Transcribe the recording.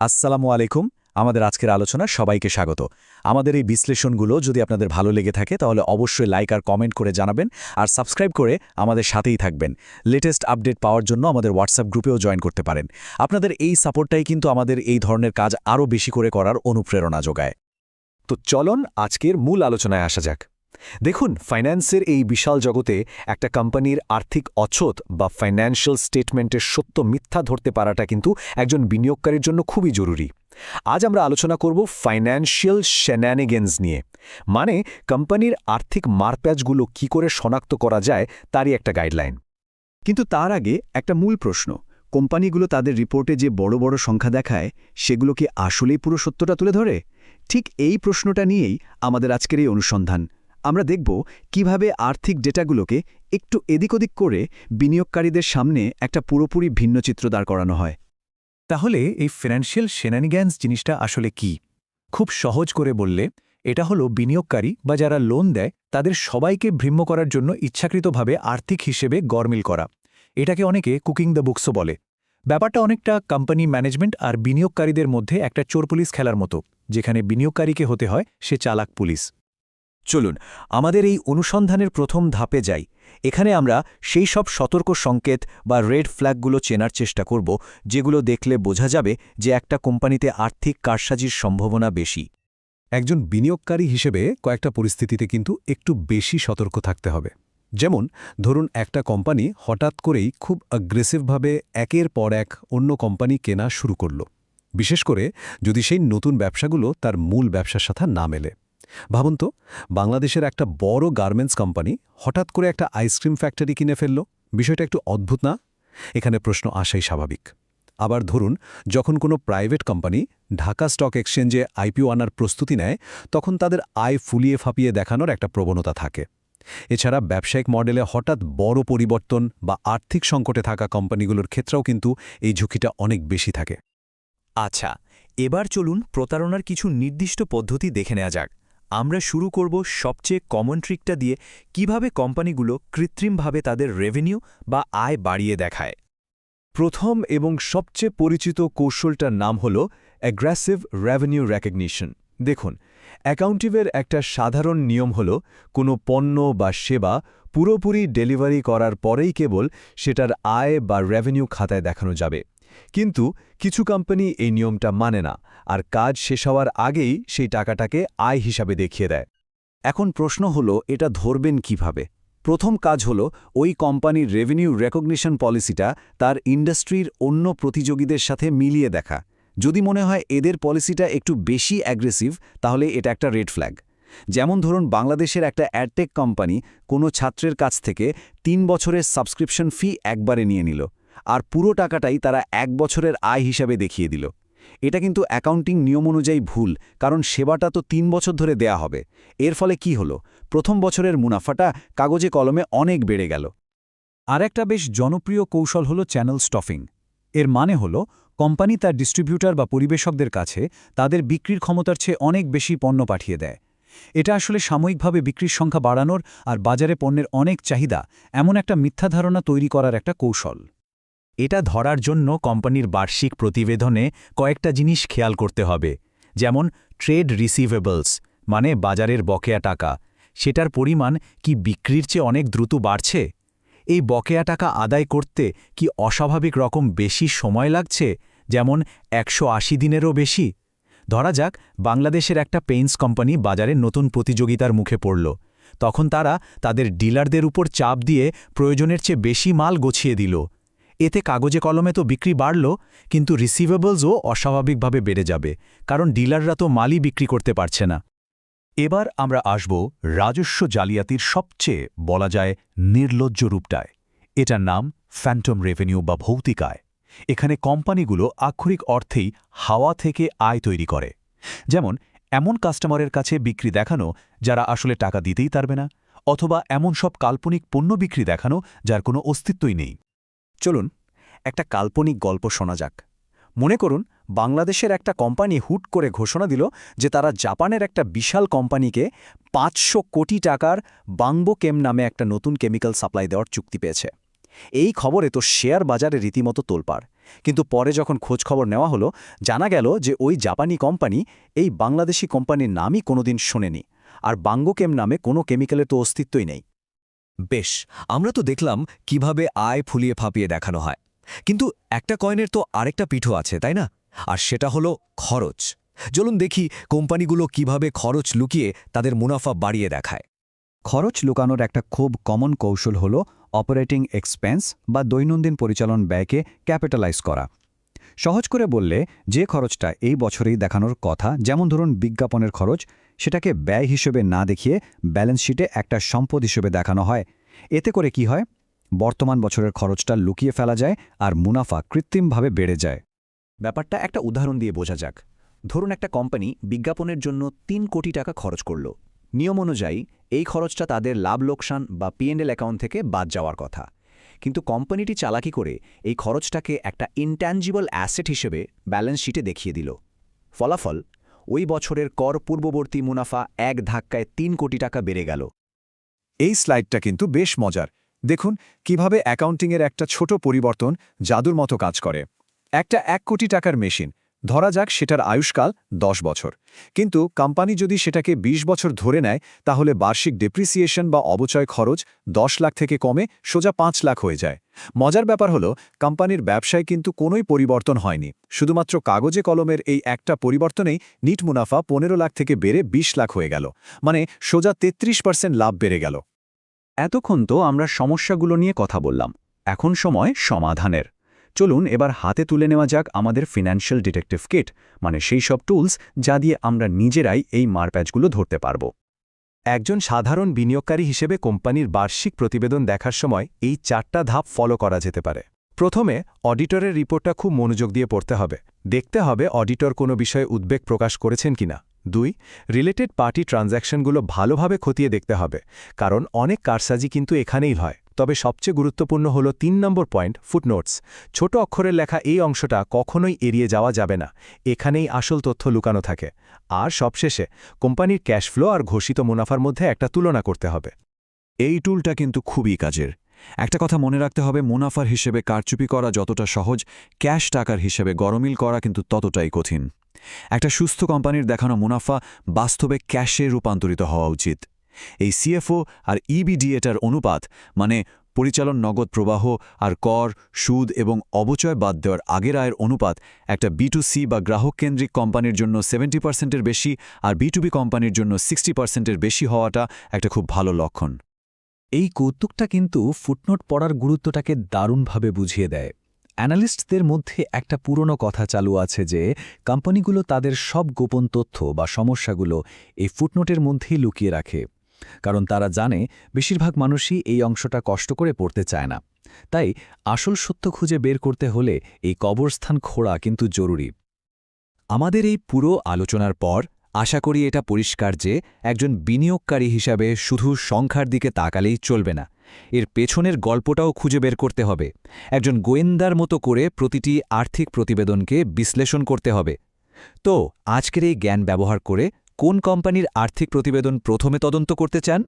আসসালামু আলাইকুম। আমাদের আজকের আলোচনা সবাইকে স্বাগত। আমাদের এই বিশ্লেষণগুলো যদি আপনাদের ভালো লেগে থাকে, তাহলে অবশ্যই লাইক আর কমেন্ট করে জানাবেন আর সাবস্ক্রাইব করে আমাদের সাথেই থাকবেন। লেটেস্ট আপডেট পাওয়ার জন্য আমাদের হোয়াটসঅ্যাপ গ্রুপেও জয়েন করতে পারেন। আপনাদের এই সাপোর্টটাই কিন্তু আমাদের এই ধরনের কাজ আরও বেশি করে করার অনুপ্রেরণা যোগায়। তো চলন আজকের মূল আলোচনায় আসা যাক। দেখুন ফাইন্যান্সের এই বিশাল জগতে একটা কোম্পানির আর্থিক অচত বা ফাইন্যান্সিয়াল স্টেটমেন্টের সত্য মিথ্যা ধরতে পারাটা কিন্তু একজন বিনিয়োগকারীর জন্য খুবই জরুরি। আজ আমরা আলোচনা করব ফাইন্যান্সিয়াল শ্যানানিগেন্স নিয়ে। মানে কোম্পানির আর্থিক মারপ্যাচগুলো কি করে শনাক্ত করা যায় তারই একটা গাইডলাইন কিন্তু তার আগে একটা মূল প্রশ্ন। কোম্পানিগুলো তাদের রিপোর্টে যে বড় বড় সংখ্যা দেখায়, সেগুলো কি আসলেই পুরো সত্যটা তুলে ধরে? ঠিক এই প্রশ্নটা নিয়েই আমাদের আজকের এই অনুসন্ধান। আমরা দেখব কীভাবে আর্থিক ডেটাগুলোকে একটু এদিক ওদিক করে বিনিয়োগকারীদের সামনে একটা পুরোপুরি ভিন্ন চিত্র দাঁড় করানো হয়। তাহলে এই ফিনান্সিয়াল সেনানিগ্যান্স জিনিসটা আসলে কি? খুব সহজ করে বললে, এটা হলো বিনিয়োগকারী বা যারা লোন দেয়, তাদের সবাইকে ভ্রিম্য করার জন্য ইচ্ছাকৃতভাবে আর্থিক হিসেবে গরমিল করা। এটাকে অনেকে কুকিং দ্য বুকসও বলে। ব্যাপারটা অনেকটা কোম্পানি ম্যানেজমেন্ট আর বিনিয়োগকারীদের মধ্যে একটা চোর পুলিশ খেলার মতো, যেখানে বিনিয়োগকারীকে হতে হয় সে চালাক পুলিশ। চলুন, আমাদের এই অনুসন্ধানের প্রথম ধাপে যাই। এখানে আমরা সেই সব সতর্ক সংকেত বা রেড ফ্ল্যাগগুলো চেনার চেষ্টা করব, যেগুলো দেখলে বোঝা যাবে যে একটা কোম্পানিতে আর্থিক কারসাজির সম্ভাবনা বেশি। একজন বিনিয়োগকারী হিসেবে কয়েকটা পরিস্থিতিতে কিন্তু একটু বেশি সতর্ক থাকতে হবে। যেমন, ধরুন একটা কোম্পানি হঠাৎ করেই খুব অ্যাগ্রেসিভভাবে একের পর এক অন্য কোম্পানি কেনা শুরু করল। বিশেষ করে যদি সেই নতুন ব্যবসাগুলো তার মূল ব্যবসার সাথে না মেলে। ভাবুন তো, বাংলাদেশের একটা বড় গার্মেন্টস কোম্পানি হঠাৎ করে একটা আইসক্রিম ফ্যাক্টরি কিনে ফেলল। বিষয়টা একটু অদ্ভুত না? এখানে প্রশ্ন আসাই স্বাভাবিক। আবার ধরুন, যখন কোনো প্রাইভেট কোম্পানি ঢাকা স্টক এক্সচেঞ্জে আইপিও আনার প্রস্তুতি নেয়, তখন তাদের আয় ফুলিয়ে ফাঁপিয়ে দেখানোর একটা প্রবণতা থাকে। এছাড়া ব্যবসায়িক মডেলে হঠাৎ বড় পরিবর্তন বা আর্থিক সংকটে থাকা কোম্পানিগুলোর ক্ষেত্রেও কিন্তু এই ঝুঁকিটা অনেক বেশি থাকে। আচ্ছা এবার চলুন প্রতারণার কিছু নির্দিষ্ট পদ্ধতি দেখে নেওয়া যাক। আমরা শুরু করব সবচেয়ে কমন ট্রিকটা দিয়ে কীভাবে কোম্পানিগুলো কৃত্রিমভাবে তাদের রেভিনিউ বা আয় বাড়িয়ে দেখায়। প্রথম এবং সবচেয়ে পরিচিত কৌশলটার নাম হল অ্যাগ্রেসিভ রেভিনিউ রেকগনিশন দেখুন অ্যাকাউন্টিভের একটা সাধারণ নিয়ম হল কোনো পণ্য বা সেবা পুরোপুরি ডেলিভারি করার পরেই কেবল সেটার আয় বা রেভিনিউ খাতায় দেখানো যাবে। কিন্তু কিছু কোম্পানি এই নিয়মটা মানে না, আর কাজ শেষ হওয়ার আগেই সেই টাকাটাকে আয় হিসাবে দেখিয়ে দেয়। এখন প্রশ্ন হলো, এটা ধরবেন কীভাবে? প্রথম কাজ হলো, ওই কোম্পানির রেভিনিউ রেকগনিশন পলিসিটা তার ইন্ডাস্ট্রির অন্য প্রতিযোগীদের সাথে মিলিয়ে দেখা। যদি মনে হয় এদের পলিসিটা একটু বেশি অ্যাগ্রেসিভ তাহলে এটা একটা রেড ফ্ল্যাগ যেমন ধরুন, বাংলাদেশের একটা অ্যাডটেক কোম্পানি কোনো ছাত্রের কাছ থেকে তিন বছরের সাবস্ক্রিপশন ফি একবারে নিয়ে নিল। আর পুরো টাকাটাই তারা এক বছরের আয় হিসাবে দেখিয়ে দিল। এটা কিন্তু অ্যাকাউন্টিং নিয়ম অনুযায়ী ভুল, কারণ সেবাটা তো তিন বছর ধরে দেয়া হবে। এর ফলে কি হলো? প্রথম বছরের মুনাফাটা কাগজে কলমে অনেক বেড়ে গেল। আর একটা বেশ জনপ্রিয় কৌশল হল চ্যানেল স্টফিং। এর মানে হল, কোম্পানি তার ডিস্ট্রিবিউটার বা পরিবেশকদের কাছে তাদের বিক্রির ক্ষমতার চেয়ে অনেক বেশি পণ্য পাঠিয়ে দেয়। এটা আসলে সাময়িকভাবে বিক্রির সংখ্যা বাড়ানোর আর বাজারে পণ্যের অনেক চাহিদা এমন একটা মিথ্যা ধারণা তৈরি করার একটা কৌশল। এটা ধরার জন্য কোম্পানির বার্ষিক প্রতিবেদনে কয়েকটা জিনিস খেয়াল করতে হবে, যেমন ট্রেড রিসিভেবলস মানে বাজারের বকেয়া টাকা। সেটার পরিমাণ কি বিক্রির চেয়ে অনেক দ্রুত বাড়ছে? এই বকেয়া টাকা আদায় করতে কি অস্বাভাবিক রকম বেশি সময় লাগছে, যেমন একশো আশি দিনেরও বেশি? ধরা যাক, বাংলাদেশের একটা পেইন্টস কোম্পানি বাজারে নতুন প্রতিযোগিতার মুখে পড়ল। তখন তারা তাদের ডিলারদের উপর চাপ দিয়ে প্রয়োজনের চেয়ে বেশি মাল গছিয়ে দিল। এতে কাগজে কলমে তো বিক্রি বাড়ল, কিন্তু রিসিভেবলসও অস্বাভাবিকভাবে বেড়ে যাবে, কারণ ডিলাররা তো মালই বিক্রি করতে পারছে না। এবার আমরা আসব রাজস্ব জালিয়াতির সবচেয়ে, বলা যায়, নির্লজ্জ রূপটায়। এটার নাম ফ্যান্টম রেভিনিউ বা ভৌতিক আয় এখানে কোম্পানিগুলো আক্ষরিক অর্থেই হাওয়া থেকে আয় তৈরি করে। যেমন, এমন কাস্টমারের কাছে বিক্রি দেখানো, যারা আসলে টাকা দিতেই পারবে না, অথবা এমন সব কাল্পনিক পণ্য বিক্রি দেখানো, যার কোনো অস্তিত্বই নেই। চলুন, একটা কাল্পনিক গল্প শোনা যাক। মনে করুন, বাংলাদেশের একটা কোম্পানি হুট করে ঘোষণা দিল যে তারা জাপানের একটা বিশাল কোম্পানিকে পাঁচশো কোটি টাকার বাংবোকেম নামে একটা নতুন কেমিক্যাল সাপ্লাই দেওয়ার চুক্তি পেয়েছে। এই খবরে তো শেয়ার বাজারে রীতিমতো তোলপাড়। কিন্তু পরে যখন খোঁজখবর নেওয়া হলো, জানা গেল যে ওই জাপানি কোম্পানি এই বাংলাদেশি কোম্পানির নামই কোনোদিন শোনেনি, আর বাঙ্গোকেম নামে কোনো কেমিক্যালের তো অস্তিত্বই নেই। বেশ, আমরা তো দেখলাম কীভাবে আয় ফুলিয়ে ফাঁপিয়ে দেখানো হয়। কিন্তু একটা কয়েনের তো আরেকটা পিঠো আছে, তাই না? আর সেটা হলো খরচ। চলুন দেখি কোম্পানিগুলো কীভাবে খরচ লুকিয়ে তাদের মুনাফা বাড়িয়ে দেখায়। খরচ লুকানোর একটা খুব কমন কৌশল হল অপারেটিং এক্সপেন্স বা দৈনন্দিন পরিচালন ব্যয়কে ক্যাপিটালাইজ করা। সহজ করে বললে, যে খরচটা এই বছরেই দেখানোর কথা, যেমন ধরুন বিজ্ঞাপনের খরচ, সেটাকে ব্যয় হিসেবে না দেখিয়ে ব্যালেন্স শিটে একটা সম্পদ হিসেবে দেখানো হয়। এতে করে কি হয়? বর্তমান বছরের খরচটা লুকিয়ে ফেলা যায় আর মুনাফা কৃত্রিমভাবে বেড়ে যায়। ব্যাপারটা একটা উদাহরণ দিয়ে বোঝা যাক। ধরুন একটা কোম্পানি বিজ্ঞাপনের জন্য তিন কোটি টাকা খরচ করল। নিয়ম অনুযায়ী, এই খরচটা তাদের লাভ লোকসান বা পিএনএল অ্যাকাউন্ট থেকে বাদ যাওয়ার কথা। কিন্তু কোম্পানিটি চালাকি করে এই খরচটাকে একটা ইনট্যাঞ্জিবল অ্যাসেট হিসেবে ব্যালেন্স শিটে দেখিয়ে দিল। ফলাফল, ওই বছরের কর পূর্ববর্তী মুনাফা এক ধাক্কায় তিন কোটি টাকা বেড়ে গেল। এই স্লাইডটা কিন্তু বেশ মজার। দেখুন কীভাবে অ্যাকাউন্টিংয়ের একটা ছোট পরিবর্তন জাদুর মতো কাজ করে। একটা এক কোটি টাকার মেশিন ধরা যাক সেটার আয়ুষ্কাল দশ বছর। কিন্তু কোম্পানি যদি সেটাকে ২০ বছর ধরে নেয়, তাহলে বার্ষিক ডেপ্রিসিয়েশন বা অবচয় খরচ দশ লাখ থেকে কমে সোজা পাঁচ লাখ হয়ে যায়। মজার ব্যাপার হলো, কোম্পানির ব্যবসায় কিন্তু কোনোই পরিবর্তন হয়নি। শুধুমাত্র কাগজে কলমের এই একটা পরিবর্তনেই নিট মুনাফা পনেরো লাখ থেকে বেড়ে ২০ লাখ হয়ে গেল। মানে সোজা তেত্রিশ পার্সেন্ট লাভ বেড়ে গেল। এতক্ষণ তো আমরা সমস্যাগুলো নিয়ে কথা বললাম। এখন সময় সমাধানের। চলুন এবার হাতে তুলে নেওয়া যাক আমাদের ফিনান্সিয়াল ডিটেকটিভ কিট মানে সেই সব টুলস যা দিয়ে আমরা নিজেরাই এই মারপ্যাচগুলো ধরতে পারব। একজন সাধারণ বিনিয়োগকারী হিসেবে কোম্পানির বার্ষিক প্রতিবেদন দেখার সময় এই চারটা ধাপ ফলো করা যেতে পারে। প্রথমে অডিটরের রিপোর্টটা খুব মনোযোগ দিয়ে পড়তে হবে। দেখতে হবে অডিটর কোনো বিষয়ে উদ্বেগ প্রকাশ করেছেন কিনা। দুই রিলেটেড পার্টি ট্রানজ্যাকশনগুলো ভালোভাবে খতিয়ে দেখতে হবে, কারণ অনেক কারসাজি কিন্তু এখানেই হয়। তবে সবচেয়ে গুরুত্বপূর্ণ হল তিন নম্বর পয়েন্ট ফুটনোটস ছোট অক্ষরের লেখা এই অংশটা কখনোই এড়িয়ে যাওয়া যাবে না। এখানেই আসল তথ্য লুকানো থাকে। আর সবশেষে, কোম্পানির ক্যাশ ফ্লো আর ঘোষিত মুনাফার মধ্যে একটা তুলনা করতে হবে। এই টুলটা কিন্তু খুবই কাজের। একটা কথা মনে রাখতে হবে, মুনাফার হিসেবে কারচুপি করা যতটা সহজ, ক্যাশ টাকার হিসেবে গরমিল করা কিন্তু ততটাই কঠিন। একটা সুস্থ কোম্পানির দেখানো মুনাফা বাস্তবে ক্যাশে রূপান্তরিত হওয়া উচিত। এই সিএফও আর ইবিডিএটার অনুপাত মানে পরিচালন নগদ প্রবাহ আর কর, সুদ এবং অবচয় বাদ দেওয়ার আগের আয়ের অনুপাত একটা বি সি বা গ্রাহক কেন্দ্রিক কোম্পানির জন্য সেভেন্টি পার্সেন্টের বেশি আর বি কোম্পানির জন্য সিক্সটি পার্সেন্টের বেশি হওয়াটা একটা খুব ভালো লক্ষণ। এই কৌতুকটা কিন্তু ফুটনোট পড়ার গুরুত্বটাকে দারুণভাবে বুঝিয়ে দেয়। অ্যানালিস্টদের মধ্যে একটা পুরনো কথা চালু আছে যে, কোম্পানিগুলো তাদের সব গোপন তথ্য বা সমস্যাগুলো এই ফুটনোটের মধ্যেই লুকিয়ে রাখে। কারণ তারা জানে বেশিরভাগ মানুষই এই অংশটা কষ্ট করে পড়তে চায় না। তাই আসল সত্য খুঁজে বের করতে হলে এই কবরস্থান খোঁড়া কিন্তু জরুরি। আমাদের এই পুরো আলোচনার পর আশা করি এটা পরিষ্কার যে একজন বিনিয়োগকারী হিসাবে শুধু সংখ্যার দিকে তাকালেই চলবে না। এর পেছনের গল্পটাও খুঁজে বের করতে হবে। একজন গোয়েন্দার মতো করে প্রতিটি আর্থিক প্রতিবেদনকে বিশ্লেষণ করতে হবে। তো আজকের এই জ্ঞান ব্যবহার করে কোন কোম্পানির আর্থিক প্রতিবেদন প্রথমে তদন্ত করতে চান?